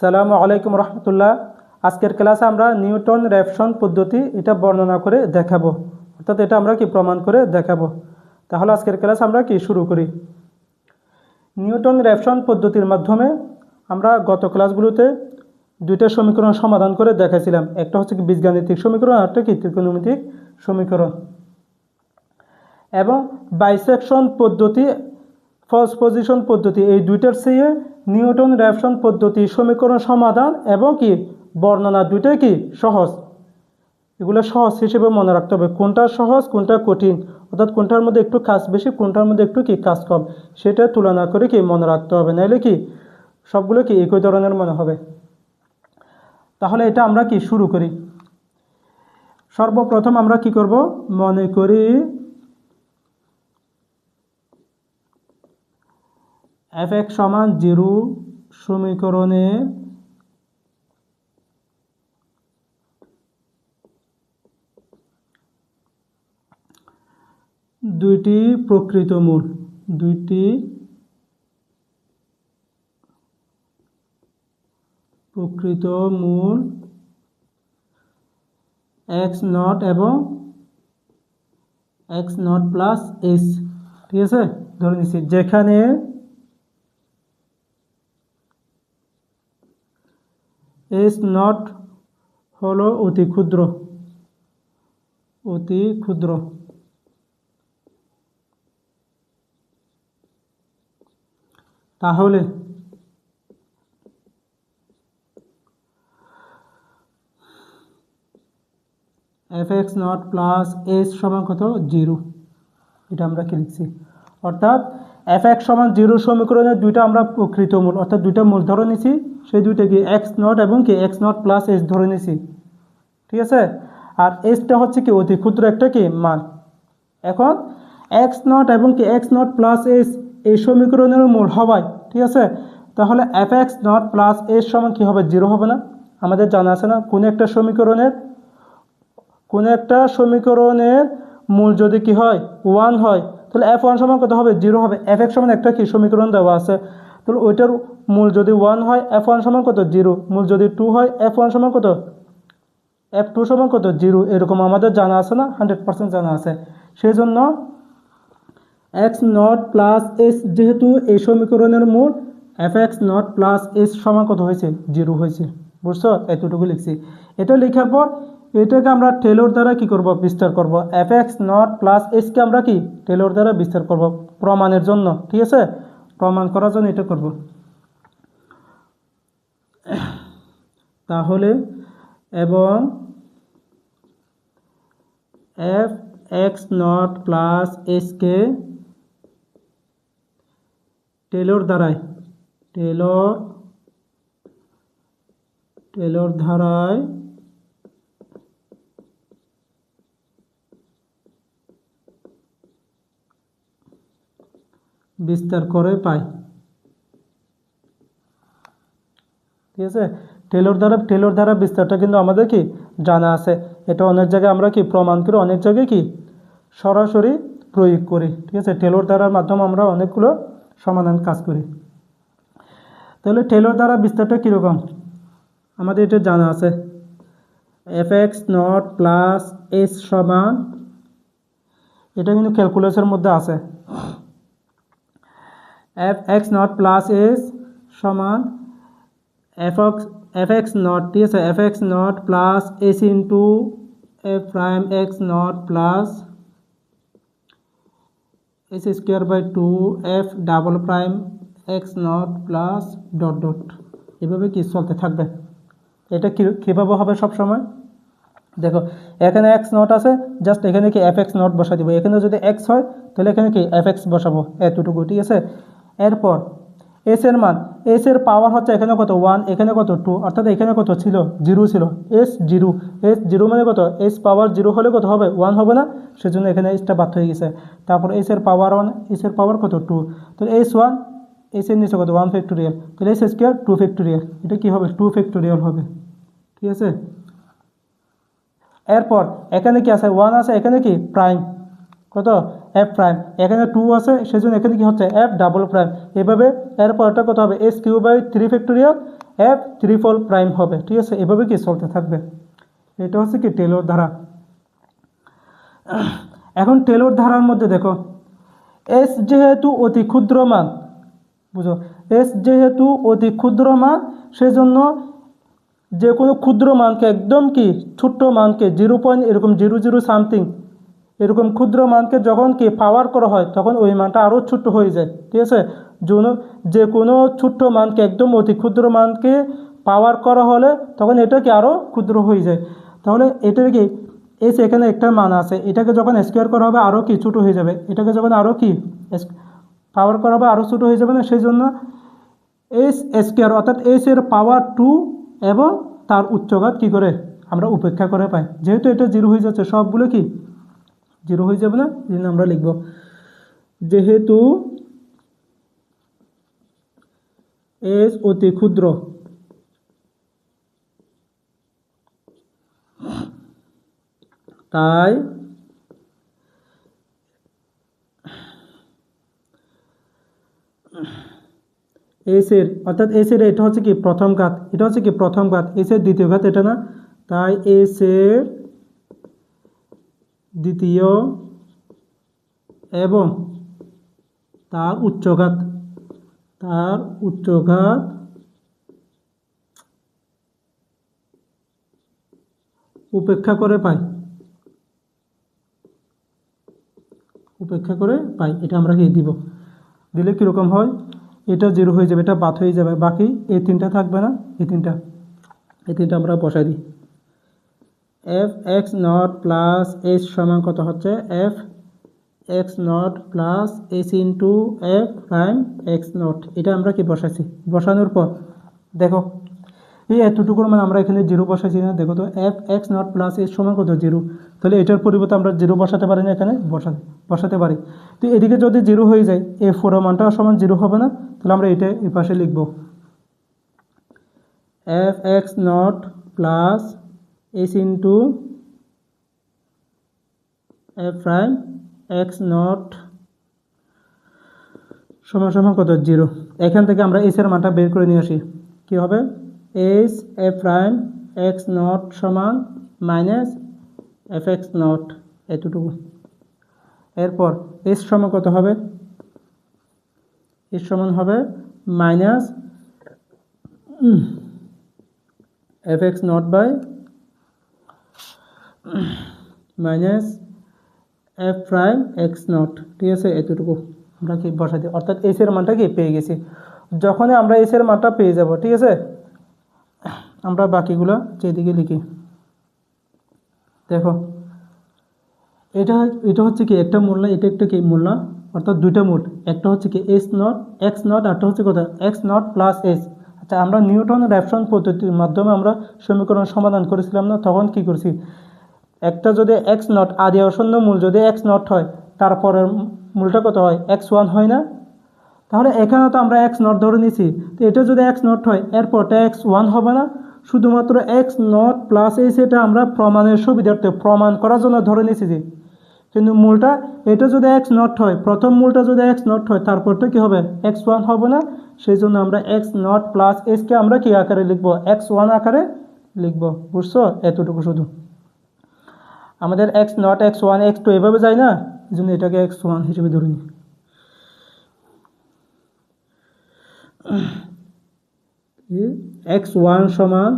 সালামু আলাইকুম রহমতুল্লাহ। আজকের ক্লাসে আমরা নিউটন রেফসন পদ্ধতি এটা বর্ণনা করে দেখাবো। অর্থাৎ এটা আমরা কি প্রমাণ করে দেখাবো? তাহলে আজকের ক্লাস আমরা কি শুরু করি? নিউটন রেফসন পদ্ধতির মাধ্যমে আমরা গত ক্লাসগুলোতে দুইটা সমীকরণ সমাধান করে দেখাইছিলাম। একটা হচ্ছে কি বীজগাণিতিক সমীকরণ আর একটা কি ত্রিকোণমিতিক সমীকরণ। এবং বাইসেকশন পদ্ধতি, ফলস পজিশন পদ্ধতি, এই দুইটার চেয়ে নিউটন র্যাপশন পদ্ধতি সমীকরণ সমাধান এবং কি বর্ণনা দুইটাই কি সহজ? এগুলো সহজ হিসেবে মনে রাখতে হবে। কোনটা সহজ, কোনটা কঠিন? অর্থাৎ কোনটার মধ্যে একটু কাজ বেশি, কোনটার মধ্যে একটু কি কাজ কম? সেটা তুলনা করে কি মনে রাখতে হবে। নাহলে কি সবগুলো কি একই ধরনের মনে হবে? তাহলে এটা আমরা কি শুরু করি? সর্বপ্রথম আমরা কি করব? মনে করি এফ এক্স সমান জিরো সমীকরণে দুইটি প্রকৃত মূল, দুইটি প্রকৃত মূল এক্স নট এবং এক্স নট প্লাস এস, ঠিক আছে? ধরে নিচ্ছি, যেখানে এস নট হলো অতি ক্ষুদ্র। অতি ক্ষুদ্র। তাহলে f x naught plus s সমান কত? জিরো। এটা আমরা কি লিখছি? অর্থাৎ এফ এক্স সমান জিরো সমীকরণের দুইটা আমরা প্রকৃত মূল, অর্থাৎ দুইটা মূল ধরে নিছি। সেই দুইটা কি এক্স নট এবং কি এক্স নট প্লাস এস ধরে নিছি। ঠিক আছে? আর এসটা হচ্ছে কি অতি ক্ষুদ্র একটা কি? মান। এখন এক্স নট এবং কি এক্স নট প্লাস এস এই সমীকরণের মূল হবাই। ঠিক আছে? তাহলে f x naught plus s সমান কী হবে? জিরো হবে না। আমাদের জানা আছে না কোনো একটা সমীকরণের, কোনো একটা সমীকরণের মূল যদি কি হয় ওয়ান হয়, তাহলে এফ ওয়ান সমান কত হবে? জিরো হবে। এফ এক্স সমান একটা কি? সমীকরণ দেওয়া আছে। তাহলে ওইটার মূল যদি ওয়ান হয় এফ ওয়ান সমান কত? জিরো মূল যদি টু হয় এফ ওয়ান সমান কত? এফ টু সমান কত? জিরো এরকম আমাদের জানা আছে না? হান্ড্রেড পার্সেন্ট জানা আছে। সেই জন্য এক্স নট প্লাস এস যেহেতু এই সমীকরণের মূল f x naught plus s সমান কত হয়েছে? জিরো হয়েছে। বুঝছ? এতটুকু লিখছি। এটা লেখার পর এটাকে আমরা টেলর দ্বারা কি করব? বিস্তার করব। এফ এক্স নট প্লাস এসকে আমরা কি? টেলর দ্বারা বিস্তার করব প্রমাণের জন্য। ঠিক আছে? প্রমাণ করার জন্য এটা করব। তাহলে, এবং এফ এক্স নট প্লাস এসকে টেলর দ্বারায় টেলর টেলর ধারায় বিস্তার করে পাই। ঠিক আছে? টেলর দ্বারা টেলর দ্বারা বিস্তারটা কিন্তু আমাদের কি জানা আছে। এটা অনেক জায়গায় আমরা কি প্রমাণ করি অনেক জায়গায় কি সরাসরি প্রয়োগ করি। ঠিক আছে? টেলর দ্বারার মাধ্যমে আমরা অনেকগুলো সমাধান কাজ করি। তাহলে টেলর দ্বারা বিস্তারটা কীরকম? আমাদের এটা জানা আছে। F X naught plus S সমান এটা কিন্তু ক্যালকুলেশনের মধ্যে আছে। F X naught plus S সমান F X F X naught ঠিক আছে? F X naught plus S into F prime X naught plus S square by two F double prime X naught plus dot dot এভাবে কি চলতে থাকবে? এটা কীভাবে হবে সবসময়? দেখো, এখানে এক্স নট আছে জাস্ট এখানে কি এফ এক্স নট বসা দিব। এখানে যদি এক্স হয়, তাহলে এখানে কি এফ এক্স বসাবো? এতটুকু, ঠিক আছে? এরপর এস এর মান এস এর পাওয়ার হচ্ছে এখানে কত? ওয়ান এখানে কত? টু অর্থাৎ এখানে কত ছিল? জিরো ছিল। এস জিরো এস জিরো মানে কত? এস পাওয়ার জিরো হলে কত হবে? ওয়ান হবে না? সেজন্য এখানে এসটা বাদ হয়ে গেছে। তারপর এস এর পাওয়ার ওয়ান এস এর পাওয়ার কত? টু তো এস ওয়ান এস এর নিচে কত? ওয়ান ফ্যাক্টোরিয়াল তাহলে এস স্কোয়ার টু ফ্যাক্টোরিয়াল এটা কী হবে? টু ফ্যাক্টোরিয়াল হবে। ঠিক আছে? এরপর, এখানে কি আছে? ওয়ান আছে, এখানে কি? প্রাইম কত? এফ প্রাইম এখানে টু আছে, সেজন্য এখানে কি হচ্ছে? এফ ডাবল প্রাইম এভাবে এরপর এটা কত হবে? S cube by three factorial F triple prime হবে। ঠিক আছে? এভাবে কি চলতে থাকবে? এটা হচ্ছে কি টেলর ধারা। এখন টেলর ধারার মধ্যে দেখো এস যেহেতু অতি ক্ষুদ্র মান, বুঝো? এস যেহেতু অতি ক্ষুদ্র মান, সেজন্য যে কোনো ক্ষুদ্র মানকে একদম কি, ছোট্ট মানকে জিরো পয়েন্ট এরকম জিরো জিরো সামথিং এরকম ক্ষুদ্র মানকে যখন কি পাওয়ার করা হয়, তখন ওই মানটা আরও ছোট্ট হয়ে যায়। ঠিক আছে? যে কোনো ছোট্ট মানকে, একদম অতি ক্ষুদ্র মানকে পাওয়ার করা হলে তখন এটা কি আরও ক্ষুদ্র হয়ে যায়। তাহলে এটার কি? এস এখানে একটা মান আছে, এটাকে যখন স্কোয়ার করা হবে আরও কি ছোটো হয়ে যাবে? এটাকে যখন আরও কি? পাওয়ার করা হবে আরও ছোটো হয়ে যাবে না? সেই জন্য এস স্কোয়ার অর্থাৎ এস এর পাওয়ার টু এবং তার উচ্চঘাত কী করে? আমরা উপেক্ষা করে পাই। যেহেতু এটা জিরো হয়ে যাচ্ছে, সবগুলো কি? জিরো হয়ে যাবে না, এই আমরা লিখব। যেহেতু এস অতি ক্ষুদ্র, তাই এসের অর্থাৎ এসের এটা হচ্ছে কি প্রথম ঘাত, এটা হচ্ছে কি প্রথম ঘাত এসের দ্বিতীয় ঘাত এটা না, তাই এসের দ্বিতীয় এবং তার উচ্চঘাত তার উচ্চঘাত উপেক্ষা করে পাই। উপেক্ষা করে পাই, এটা আমরা কি দিব? দিলে কীরকম হয়? এটা জিরো হয়ে যাবে, এটা বাদ হয়ে যাবে, বাকি এই তিনটা থাকবে না? এই তিনটা এই তিনটা আমরা বসাই দিই। F X naught plus S সমান কত হচ্ছে? F X naught plus S into F prime X naught এটা আমরা কি বসাইছি? বসানোর পর, দেখো, এই এতটুকুর মানে আমরা এখানে জিরো বসাইছি না। দেখো তো F X naught plus S সমান কত? জিরো। তাহলে এটার পরিবর্তে আমরা জিরো বসাতে পারি না এখানে? বসাতে বসাতে পারি। তো এদিকে যদি জিরো হয়ে যায় এ ফোর মানটাও সমান জিরো হবে না? তাহলে আমরা এটা এই পাশে লিখব। F X naught plus S into F prime X naught সমান সমান কত? জিরো। এখান থেকে আমরা এস এর মানটা বের করে নিয়ে আসি। কী হবে? S F prime X naught সমান মাইনাস এফ এক্স নট এতটুকু। এরপর এস সমান কত হবে? এস সমান হবে minus F X naught by minus F prime X naught. ঠিক আছে? এতটুকু আমরা কি বসাই দিই? অর্থাৎ এস এর মানটা কি? পেয়ে গেছি। যখনই আমরা এস এর মানটা পেয়ে যাব, ঠিক আছে? আমরা বাকিগুলো যেদিকে লিখি। দেখো, এটা এটা হচ্ছে কি? একটা মূল না, এটা একটা কি মূল না? অর্থাৎ দুইটা মূল। একটা হচ্ছে কি এস নট, এক্স নট, আরটা হচ্ছে কোথায়? X naught plus S. আচ্ছা আমরা নিউটন র্যাপশন পদ্ধতির মাধ্যমে আমরা সমীকরণ সমাধান করেছিলাম না, তখন কি করছি? একটা যদি এক্স নট আদি অশূন্য মূল যদি এক্স নট হয়, তারপরের মূলটা কত হয়? এক্স ওয়ান হয় না? তাহলে এখানে তো আমরা এক্স নট ধরে নিছি। তো এটা যদি এক্স নট হয় এরপরটা এক্স ওয়ান হবে না। শুধুমাত্র এক্স নট প্লাস এই সেটা আমরা প্রমাণের সুবিধার্থে প্রমাণ করার জন্য ধরে নিয়েছি কিন্তু মূলটা, এটা যদি এক্স নট হয়, প্রথম মূলটা যদি এক্স নট হয় তারপরটা কী হবে? এক্স ওয়ান হবে না। সেই জন্য আমরা এক্স নট প্লাস এসকে আমরা কী আকারে লিখব? এক্স ওয়ান আকারে লিখব। বুঝছ? এতটুকু শুধু। আমাদের X naught X one X two এভাবে যায় না? এই জন্য এটাকে এক্স ওয়ান হিসেবে ধরে নিই। এক্স ওয়ান সমান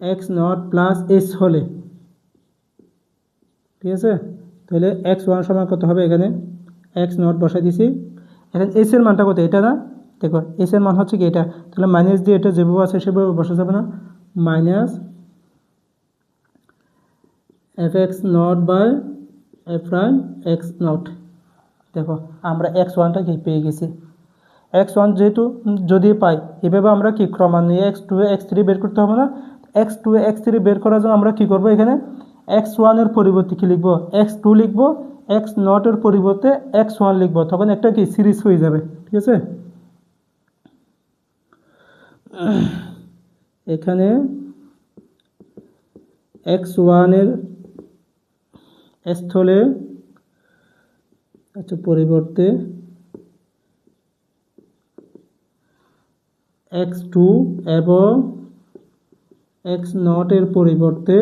এক্স নট প্লাস এস হলে, ঠিক আছে? তাহলে এক্স ওয়ান সমান কত হবে এখানে? এক্স নট বসাই দিছি। এখানে এস এর মানটা কত? এটা না? দেখো এস এর মান হচ্ছে কি এটা? তাহলে মাইনাস দিয়ে এটা যেভাবে আছে সেভাবে বসা যাবে না। Minus F X naught by F prime X naught দেখো, আমরা এক্স ওয়ানটা কি পেয়ে গেছি। এক্স ওয়ান যেহেতু যদি পাই, এভাবে আমরা কি ক্রমান্বয়ে এক্স টু এক্স থ্রি বের করতে হবে না? এক্স টু এক্স থ্রি বের করার জন্য আমরা কি করব এখানে? এক্স ওয়ানের পরিবর্তে কি লিখব? এক্স টু লিখব এক্স নটের পরিবর্তে এক্স ওয়ান লিখব। তখন একটা কি? সিরিজ হয়ে যাবে, ঠিক আছে? এখানে এক্স ওয়ানের স্থলে আচ্ছা পরিবর্তে এক্স টু এবং এক্স নটের পরিবর্তে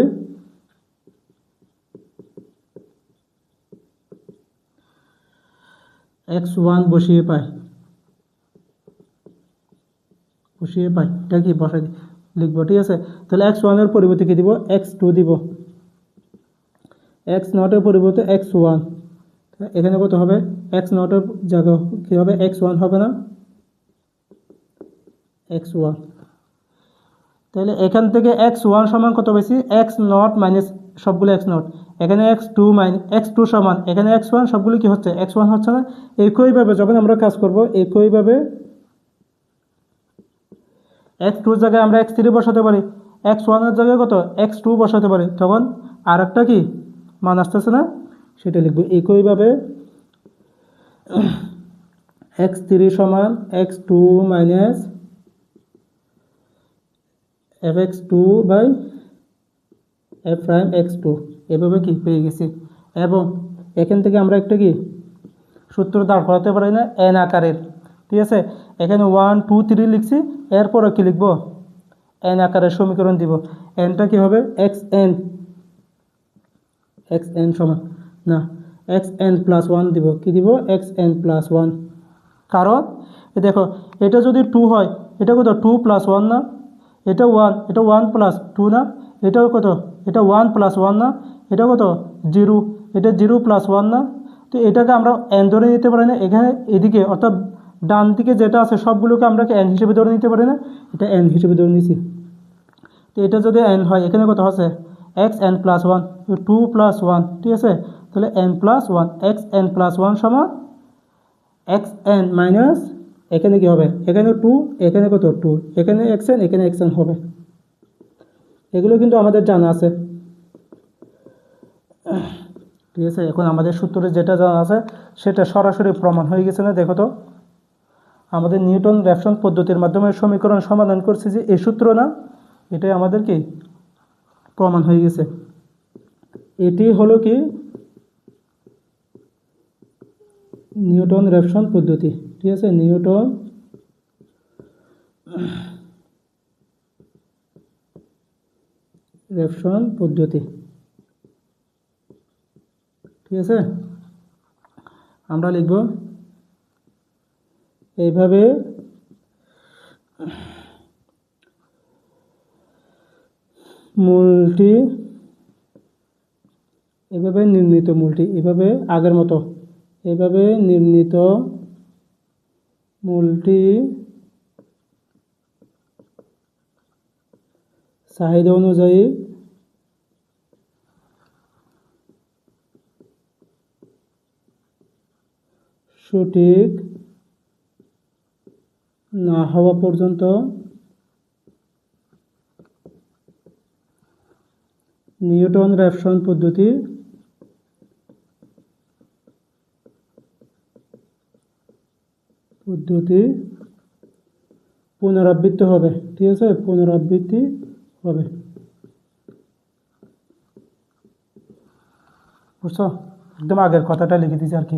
এক্স ওয়ান বসিয়ে পাই। বসিয়ে পাই। এটা কি বসাই লিখব, ঠিক আছে? তাহলে এক্স ওয়ানের পরিবর্তে কী দিব? এক্স টু দিব। এক্স নটের পরিবর্তে এক্স ওয়ান এখানে কত হবে? এক্স নটের জায়গা কী হবে? এক্স ওয়ান হবে না? এক্স ওয়ান তাহলে এখান থেকে এক্স ওয়ান সমান কত বেশি এক্স নট মাইনাস সবগুলো এক্স নট এখানে X two minus X two সমান। এখানে এক্স ওয়ান সবগুলো কি হচ্ছে? এক্স ওয়ান হচ্ছে না। একইভাবে যখন আমরা কাজ করব, একইভাবে এক্স টুর জায়গায় আমরা এক্স থ্রি বসাতে পারি। এক্স ওয়ানের জায়গায় কত? এক্স টু বসাতে পারি। তখন আর একটা কি? মান আসতেছে না, সেটা লিখব একইভাবে এক্স থ্রি সমান X two minus F X two by F prime X two এভাবে কি পেয়ে গেছি? এবং এখান থেকে আমরা একটা কি সূত্র দাঁড় করাতে পারি না এন আকারের, ঠিক আছে? এখানে ওয়ান টু থ্রি লিখছি এরপরে কি লিখব? এন আকারের সমীকরণ দিব এনটা কি হবে? এক্স এন এক্স এন সমান, না এক্স এন প্লাস ওয়ান দিব, কী দিব? এক্স এন প্লাস ওয়ান কারণ দেখো, এটা যদি টু হয়, এটা কত? টু প্লাস ওয়ান না? এটা ওয়ান এটা ওয়ান প্লাস টু না? এটাও কত? এটা ওয়ান প্লাস ওয়ান না? এটা কত? জিরো এটা জিরো প্লাস ওয়ান না? তো এটাকে আমরা এন ধরে নিতে পারি না। এখানে এদিকে, অর্থাৎ ডান দিকে যেটা আছে, সবগুলোকে আমরা এন হিসেবে ধরে নিতে পারি না? এটা এন হিসেবে ধরে নিছি। তো এটা যদি এন হয়, এখানে কত আছে? X N plus one two plus one ঠিক আছে? তাহলে N plus one X N plus one সমান এক্স এন মাইনাস এখানে কি হবে? এখানে টু এখানে কত? টু এখানে এক্স এন এখানে এক্স এন হবে। এগুলো কিন্তু আমাদের জানা আছে। ঠিক আছে, এখন আমাদের সূত্রে যেটা জানা আছে, সেটা সরাসরি প্রমাণ হয়ে গেছে না, দেখো তো। আমাদের নিউটন র্যাপসন পদ্ধতির মাধ্যমে সমীকরণ সমাধান করছে যে এই সূত্র না, এটাই আমাদের কি? প্রমাণ হয়ে গেছে। এটি হলো কি? নিউটন র্যাপসন পদ্ধতি। ঠিক আছে? নিউটন র্যাপসন পদ্ধতি। ঠিক আছে? আমরা লিখব, এইভাবে মূলটি এভাবে নির্ণীত মূলটি এভাবে আগের মতো, এভাবে নির্ণীত মূলটি চাহিদা অনুযায়ী সঠিক না হওয়া পর্যন্ত নিউটন র্যাপসন পদ্ধতি। পদ্ধতি পুনরাবৃত্তি হবে, ঠিক আছে? পুনরাবৃত্তি হবে। বুঝছ? একদম আগের কথাটা লিখে দিয়েছি আর কি।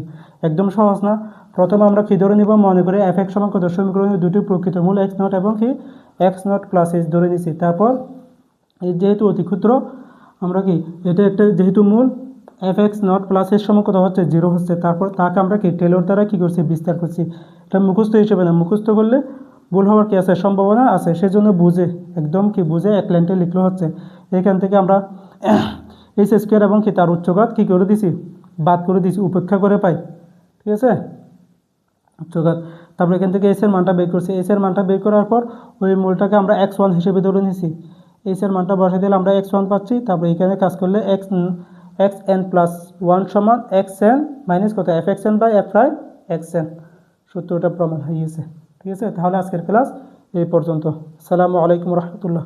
একদম সহজ না। প্রথমে আমরা কী ধরে নিব? মনে করে এফ এক্স সমান কত? সমীকরণের দুটি প্রকৃত মূল এক্স নট এবং কি? এক্স নট প্লাস এইচ ধরে নিছি। তারপর যেহেতু অতি ক্ষুদ্র আমরা কি, এটা একটা যেহেতু মূল এফ এক্স নট প্লাসের সময় কত হচ্ছে? জিরো হচ্ছে। তারপর তাকে আমরা কি টেলর দ্বারা কী করছি? বিস্তার করছি। এটা মুখস্থ হিসেবে না, মুখস্থ করলে ভুল হওয়ার কি আছে? সম্ভাবনা আছে। সেজন্য বুঝে, একদম কি বুঝে এক লাইনটে লিখলে হচ্ছে। এখান থেকে আমরা এইচ স্কোয়ার এবং কি তার উচ্চঘাত কী করে দিছি? বাদ করে দিছি, উপেক্ষা করে পাই। ঠিক আছে? উচ্চঘাত। তারপর এখান থেকে এসের মানটা বের করছি। এসের মানটা বের করার পর ওই মূলটাকে আমরা এক্স ওয়ান হিসেবে ধরে নিয়েছি এসের মানটা বসে দিলে আমরা এক্স ওয়ান পাচ্ছি। তারপর এখানে কাজ করলে X X N plus one সমান এক্স এন মাইনাস কত? F X N by F five X N সূত্রটা প্রমাণ হয়ে গেছে। ঠিক আছে? তাহলে আজকের ক্লাস এই পর্যন্ত। সালামু আলাইকুম রহমতুল্লাহ।